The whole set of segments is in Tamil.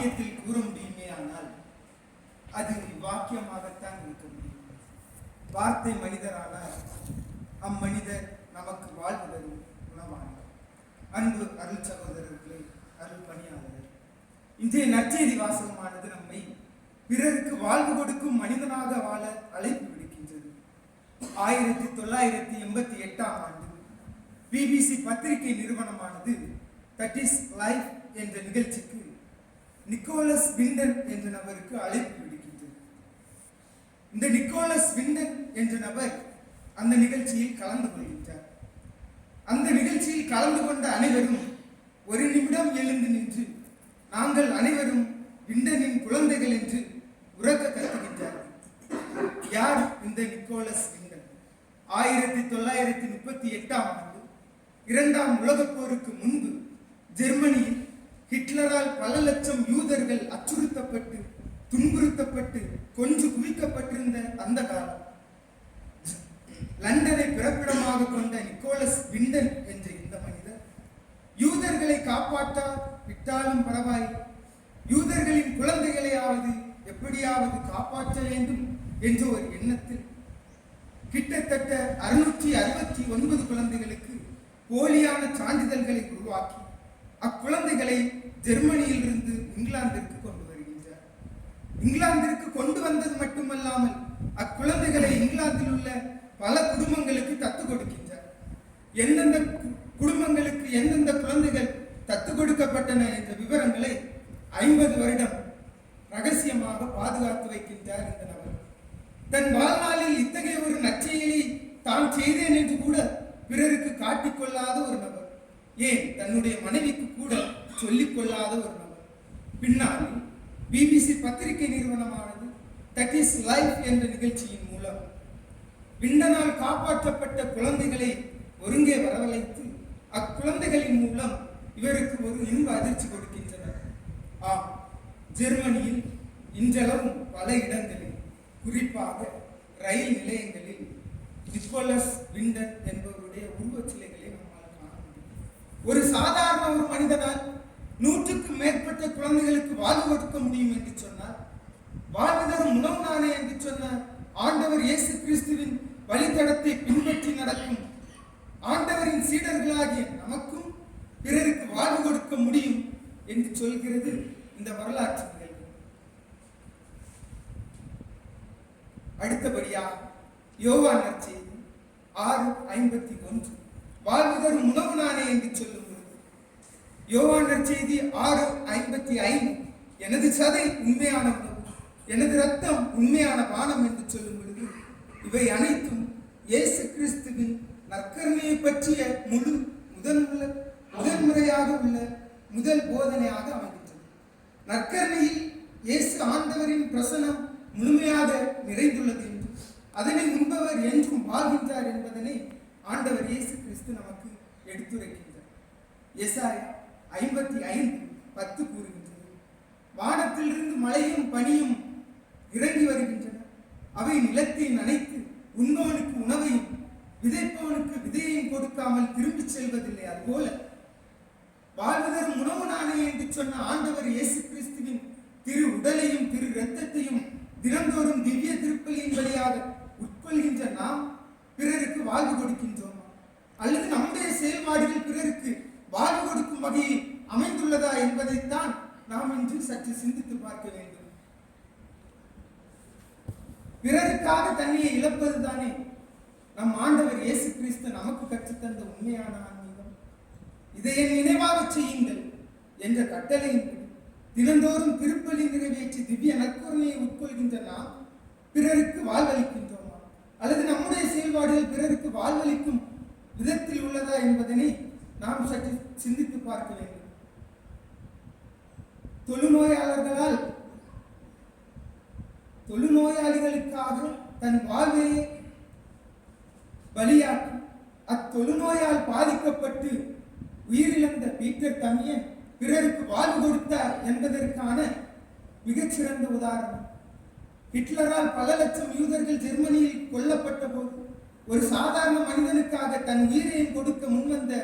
வாக்கியத்தில் கூற முடியுமே ஆனால் அது வாக்கியமாகத்தான் இருக்க முடியும். வார்த்தை மனிதரான அம்மனிதர் நமக்கு வாழ்வு தரும் உணவானார். அன்பு அருள் சகோதரர்களே அருள் பணியாளர் இன்றைய நற்செய்தி வாசகமானது நம்மை பிறருக்கு வாழ்வு கொடுக்கும் மனிதனாக வாழ அழைப்பு விடுக்கின்றது. ஆயிரத்தி தொள்ளாயிரத்தி எண்பத்தி எட்டாம் ஆண்டு பிபிசி பத்திரிகை நிறுவனமானது தட் இஸ் லைஃப் என்ற நிகழ்ச்சிக்கு நிக்கோலஸ் விண்டன் என்ற நபருக்கு அழைப்பு விடுக்கின்றது. இந்த நிக்கோலஸ் விண்டன் என்ற நபர் அந்த நிகழ்ச்சியில் கலந்து கொள்கின்றார். அந்த நிகழ்ச்சியில் கலந்து கொண்ட அனைவரும் ஒரு நிமிடம் எழுந்து நின்று நாங்கள் அனைவரும் விண்டனின் குழந்தைகள் என்று உறக்க கத்துகின்றார்கள் யார் இந்த நிக்கோலஸ் விண்டன்? ஆயிரத்தி தொள்ளாயிரத்தி முப்பத்தி எட்டாம் ஆண்டு இரண்டாம் உலகப் போருக்கு முன்பு ஜெர்மனியில் ஹிட்லரால் பல லட்சம் யூதர்கள் அச்சுறுத்தப்பட்டு துன்புறுத்தப்பட்டு கொஞ்சு குவிக்கப்பட்டிருந்த அந்த காலம். லண்டனை பிறப்பிடமாக கொண்ட நிக்கோலஸ் விண்டன் என்ற இந்த மனிதர் யூதர்களை காப்பாற்றா விட்டாலும் பரவாயில்லை. யூதர்களின் குழந்தைகளையாவது எப்படியாவது காப்பாற்ற வேண்டும் என்ற ஒரு எண்ணத்தில் கிட்டத்தட்ட அறுநூற்றி அறுபத்தி ஒன்பது குழந்தைகளுக்கு போலியான சான்றிதழ்களை உருவாக்கி அக்குழந்தைகளை ஜெர்மனியில் இருந்து இங்கிலாந்திற்கு கொண்டு வருகின்றார். இங்கிலாந்திற்கு கொண்டு வந்தது மட்டுமல்லாமல் அக்குழந்தைகளை இங்கிலாந்தில் உள்ள பல குடும்பங்களுக்கு தத்து கொடுக்கின்றார். எந்தெந்த குடும்பங்களுக்கு எந்தெந்த குழந்தைகள் தத்து கொடுக்கப்பட்டன என்ற விவரங்களை ஐம்பது வருடம் ரகசியமாக பாதுகாத்து வைக்கின்றார் இந்த நபர். தன் வாழ்நாளில் இத்தகைய ஒரு நற்செயலை தான் செய்தேன் என்று கூட பிறருக்கு காட்டிக்கொள்ளாத ஒரு நபர். ஏன்? தன்னுடைய மனைவி கூட ஒரு நபர் பின்னால் பிபிசி பத்திரிகை நிறுவனமானது தட் இஸ் லைஃப் என்ற நிகழ்ச்சியின் மூலம் விண்டனால் காப்பாற்றப்பட்ட குழந்தைகளை ஒருங்கே வரவழைத்து அக்குழந்தைகளின் மூலம் இவருக்கு ஒரு இன்ப அதிர்ச்சி கொடுக்கின்றனர். ஆம் ஜெர்மனியில் இன்றளவும் பல இடங்களில் குறிப்பாக ரயில் நிலையங்களில் நிக்கோலஸ் விண்டன் என்பவருடைய உருவச்சிலைகளை நம்மால் காண முடியும். ஒரு சாதாரண ஒரு மனிதனால் நூற்றுக்கும் மேற்பட்ட குழந்தைகளுக்கு வாழ்வு கொடுக்க முடியும் என்று சொன்னார். வாழ்வு உணவு நானே என்று சொன்ன ஆண்டவர் இயேசு கிறிஸ்துவின் வழித்தடத்தை பின்பற்றி நடக்கும் ஆண்டவரின் சீடர்களாகிய நமக்கும் பிறருக்கு வாழ்வு கொடுக்க முடியும் என்று சொல்கிறது இந்த வரலாற்று நிகழ்வு. அடுத்தபடியாக யோவான் நற்செய்தி ஆறு ஐம்பத்தி ஒன்று. வாழ்வு தரும் உணவு நானே என்று சொல்லும் பொழுது செய்தி ஆறு ஐம்பத்தி ஐந்து. எனது சதை உண்மையான எனது ரத்தம் உண்மையான பானம் என்று சொல்லும் பொழுது இவை அனைத்தும் இயேசு கிறிஸ்துவின் நற்கருணையை பற்றிய முழு முதன்முல முதன்முறையாக உள்ள முதல் போதனையாக அமைகின்றது. நற்கருணையில் இயேசு ஆண்டவரின் பிரசனம் முழுமையாக நிறைந்துள்ளது என்றும் அதனை முன்பவர் என்றும் வாழ்கின்றார் என்பதனை ஆண்டவர் இயேசு கிறிஸ்து நமக்கு எடுத்துரைக்கின்றார். எஸ்ஆர் ஐம்பத்தி ஐந்து பத்து கூறுகின்றது வானத்திலிருந்து மழையும் பனியும் இறங்கி வருகின்றன. அவை நிலத்தை நனைத்து உண்பவனுக்கு உணவையும் விதைப்பவனுக்கு விதையையும் கொடுக்காமல் திரும்பிச் செல்வதில்லை. அதுபோல வாழ்வதரும் உணவு நானே என்று சொன்ன ஆண்டவர் இயேசு கிறிஸ்துவின் திரு உடலையும் திரு இரத்தத்தையும் தினந்தோறும் திவ்ய திருப்பலியின் வழியாக உட்கொள்கின்ற நாம் பிறருக்கு வாழ்வு கொடுக்கின்றோம்? அல்லது நம்முடைய செயல்பாடுகள் பிறருக்கு வாழ்வு கொடுக்கும் வகையில் அமைந்துள்ளதா என்பதைத்தான் நாம் இன்று சற்று சிந்தித்து பார்க்க வேண்டும். பிறருக்காக தன்னையை இழப்பது தானே நம் ஆண்டவர் இயேசு கிறிஸ்து நமக்கு கற்றுத்தந்த உண்மையான ஆன்மீகம். இதை என் நினைவாக செய்யுங்கள் என்ற கட்டளையின் தினந்தோறும் திருப்பலி நிறைவேற்றி திவ்ய நற்கருணையை உட்கொள்கின்ற நாம் பிறருக்கு வாழ்வளிக்கின்றோமா? அல்லது நம்முடைய செயல்பாடுகள் பிறருக்கு வாழ்வளிக்கும் விதத்தில் உள்ளதா என்பதனை நாம் சற்று சிந்தித்து பார்க்க வேண்டும். தொழுநோயாளர்களால் தொழுநோயாளிகளுக்காக தன் வாழ்வையை பலியாக்கி அத்தொழுநோயால் பாதிக்கப்பட்டு உயிரிழந்த பீட்டர் தமியன் பிறருக்கு வாழ்வு கொடுத்தார் என்பதற்கான மிகச்சிறந்த உதாரணம். ஹிட்லரால் பல லட்சம் யூதர்கள் ஜெர்மனியில் கொல்லப்பட்ட போது ஒரு சாதாரண மனிதனுக்காக தன் உயிரையும் கொடுக்க முன்வந்த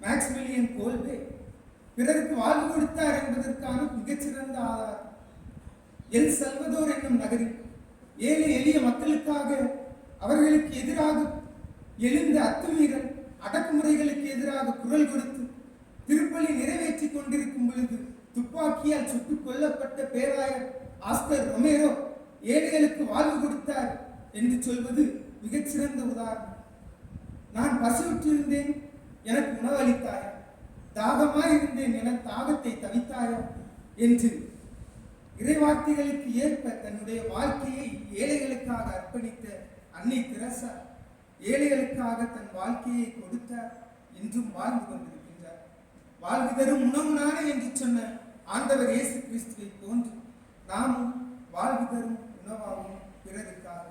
மேக்ஸ்மிலியன் கோல்வே பிறருக்கு வாழ்வு கொடுத்தார் என்பதற்கான மிகச்சிறந்த ஆதாரம். எல் செல்வதோர் என்னும் நகரில் ஏழை எளிய மக்களுக்காக அவர்களுக்கு எதிராக எழுந்த அத்துமீறல் அடக்குமுறைகளுக்கு எதிராக குரல் கொடுத்து திருப்பலி நிறைவேற்றிக் கொண்டிருக்கும் பொழுது துப்பாக்கியால் சுட்டுக் கொல்லப்பட்ட பேராயர் ஆஸ்கர் ரொமேரோ ஏழைகளுக்கு வாழ்வு கொடுத்தார் என்று சொல்வது மிகச்சிறந்த உதாரணம். நான் பசியுற்றிருந்தேன். எனக்கு உணவளித்தாயா? தாகமாய் இருந்தேன் என தாகத்தை தவித்தாயா என்று இறைவார்த்தைகளுக்கு ஏற்ப தன்னுடைய வாழ்க்கையை ஏழைகளுக்காக அர்ப்பணித்த அன்னை திரசா ஏழைகளுக்காக தன் வாழ்க்கையை கொடுத்தார் என்றும் வாழ்ந்து கொண்டிருக்கின்றார். வாழ்வு தரும் உணவு நானே என்று சொன்ன ஆண்டவர் இயேசு கிறிஸ்துவை போன்று நாமும் வாழ்வு தரும் உணவாகவும் பிறருக்காக